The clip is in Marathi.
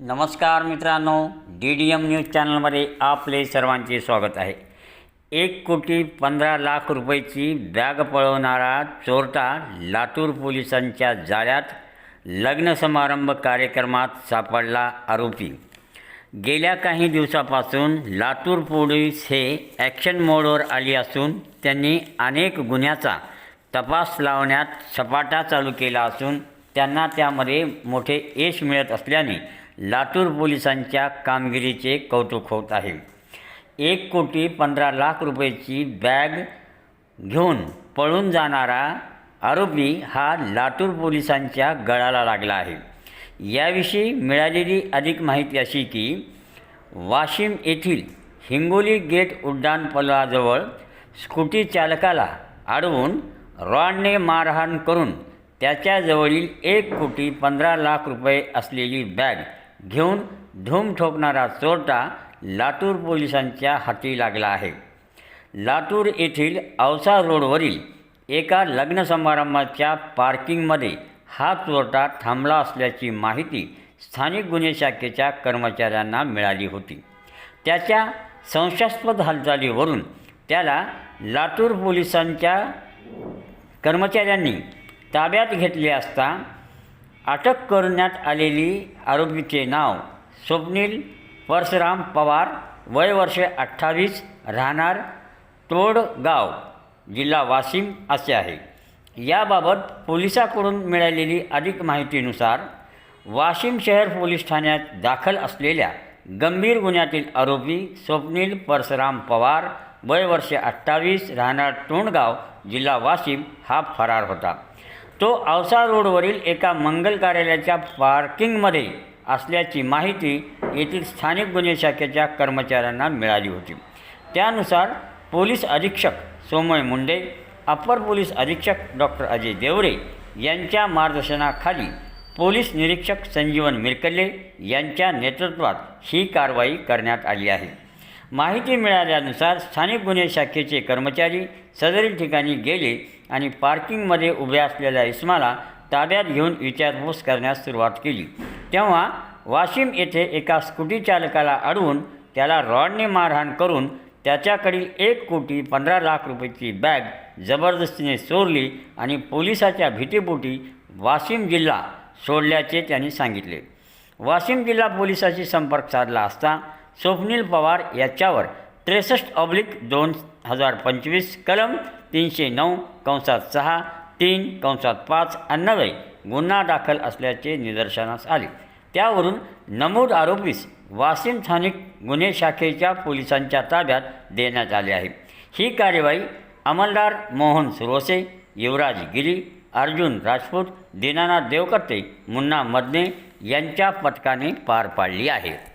नमस्कार मित्रांनो डी डी एम न्यूज चॅनलमध्ये आपले सर्वांचे स्वागत आहे. एक कोटी पंधरा लाख रुपयाची बॅग पळवणारा चोरटा लातूर पोलिसांच्या जाळ्यात लग्न समारंभ कार्यक्रमात सापडला आरोपी. गेल्या काही दिवसापासून लातूर पोलीस हे ॲक्शन मोडवर आली असून त्यांनी अनेक गुन्ह्याचा तपास लावण्यात सपाटा चालू केला असून त्यांना त्यामध्ये मोठे यश मिळत असल्याने लातूर पोलिसांच्या कामगिरीचे कौतुक होत आहे. एक कोटी पंधरा लाख रुपयाची बॅग घेऊन पळून जाणारा आरोपी हा लातूर पोलिसांच्या गळाला लागला आहे. याविषयी मिळालेली अधिक माहिती अशी की वाशिम येथील हिंगोली गेट उड्डाणपलाजवळ स्कूटी चालकाला अडवून रॉडने मारहाण करून त्याच्याजवळील एक कोटी पंधरा लाख रुपये असलेली बॅग घेऊन धूम ठोकणारा चोरटा लातूर पोलिसांच्या हाती लागला आहे. लातूर येथील औसा रोडवरील एका लग्न समारंभाच्या पार्किंगमध्ये हा चोरटा थांबला असल्याची माहिती स्थानिक गुन्हे शाखेच्या कर्मचाऱ्यांना मिळाली होती. त्याच्या संशयास्पद हालचालीवरून त्याला लातूर पोलिसांच्या कर्मचाऱ्यांनी ताब्यात घेतले असता अटक करण्यात आलेली आरोपीचे नाव स्वप्नील परशुराम पवार वय वर्षे अठ्ठावीस राहणार तोडगाव जिल्हा वाशिम असे आहे. याबाबत पोलिसाकडून मिळालेली अधिक माहितीनुसार वाशिम शहर पोलीस ठाण्यात दाखल असलेल्या गंभीर गुन्ह्यातील आरोपी स्वप्नील परशुराम पवार वय वर्षे अठ्ठावीस राहणार तोंडगाव जिल्हा वाशिम हा फरार होता. तो औसा रोडवरील एका मंगल कार्यालयाच्या पार्किंगमध्ये असल्याची माहिती येथील स्थानिक गुन्हे शाखेच्या कर्मचाऱ्यांना मिळाली होती. त्यानुसार पोलीस अधीक्षक सोमय मुंडे अप्पर पोलीस अधीक्षक डॉक्टर अजय देवरे यांच्या मार्गदर्शनाखाली पोलीस निरीक्षक संजीवन मिरकल्ले यांच्या नेतृत्वात ही कारवाई करण्यात आली आहे. माहिती मिळाल्यानुसार स्थानिक गुन्हे शाखेचे कर्मचारी सदरील ठिकाणी गेले आणि पार्किंगमध्ये उभ्या असलेल्या इस्माला ताब्यात घेऊन विचारपूस करण्यास सुरुवात केली. तेव्हा वाशिम येथे एका स्कूटी चालकाला अडवून त्याला रॉडने मारहाण करून त्याच्याकडील एक कोटी पंधरा लाख रुपयाची बॅग जबरदस्तीने चोरली आणि पोलिसाच्या भीतीपोटी वाशिम जिल्हा सोडल्याचे त्यांनी सांगितले. वाशिम जिल्हा पोलिसाशी संपर्क साधला असता स्वप्नील पवार याच्यावर त्रेसष्ट ऑब्लिक दोन हजार पंचवीस कलम तीनशे नऊ कंसात सहा तीन कंसात पाच अन्नवय गुन्हा दाखल असल्याचे निदर्शनास आले. त्यावरून नमूद आरोपीस वाशिम स्थानिक गुन्हे शाखेच्या पोलिसांच्या ताब्यात देण्यात आले आहे. ही कार्यवाही अंमलदार मोहन सुरोसे युवराज गिरी अर्जुन राजपूत दीनानाथ देवकर्ते मुन्ना मदने यांच्या पथकाने पार पाडली आहे.